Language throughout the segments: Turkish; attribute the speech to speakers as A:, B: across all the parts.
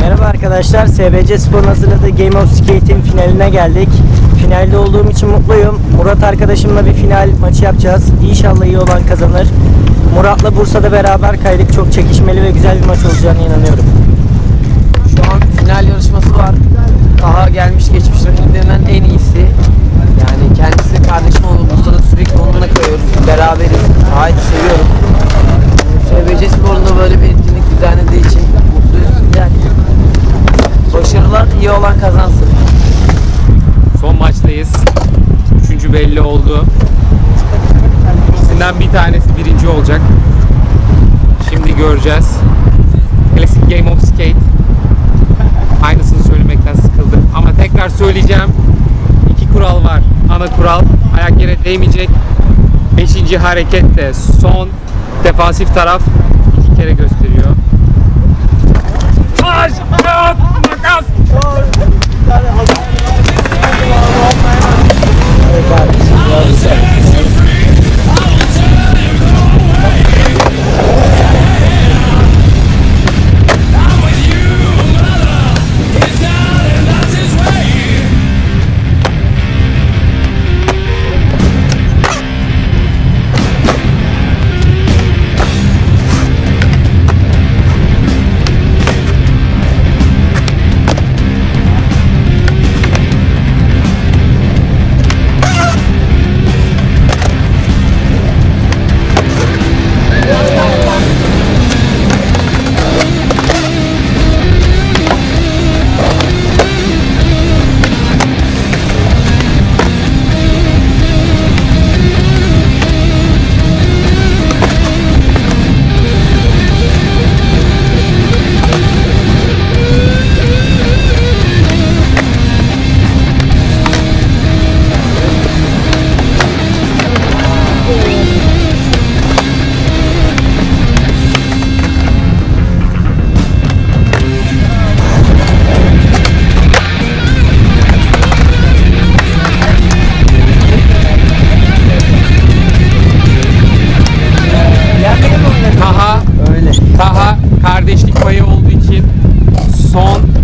A: Merhaba arkadaşlar, SBC Spor'un hazırladığı Game of Skate'in finaline geldik. Finalde olduğum için mutluyum. Murat arkadaşımla bir final maçı yapacağız. İnşallah iyi olan kazanır. Murat'la Bursa'da beraber kaydık. Çok çekişmeli ve güzel bir maç olacağına inanıyorum.
B: Üçüncü belli oldu. İkisinden bir tanesi birinci olacak. Şimdi göreceğiz. Klasik Game of Skate. Aynısını söylemekten sıkıldım. Ama tekrar söyleyeceğim. İki kural var. Ana kural ayak yere değmeyecek. Beşinci hareket de son defansif taraf iki kere gösteriyor. Taş, kağıt, makas.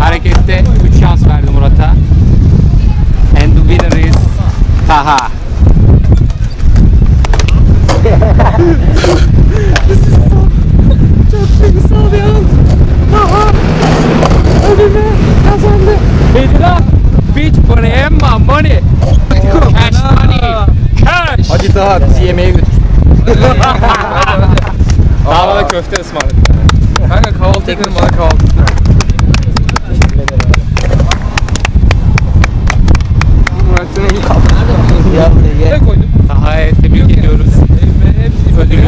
B: Harekette 3 şans verdi Murat'a. And the winner is Taha. Hit it up! Bitch for Emma money! Cash money! Cash!
C: Hadi daha bizi yemeğe götür.
B: Daha bana köfte ısmarladı.
C: Kanka kahvaltı edelim bana kahvaltı.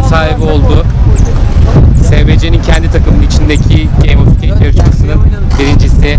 B: Sahibi oldu. SBC'nin kendi takımının içindeki Game of Skate yarışmasının birincisi.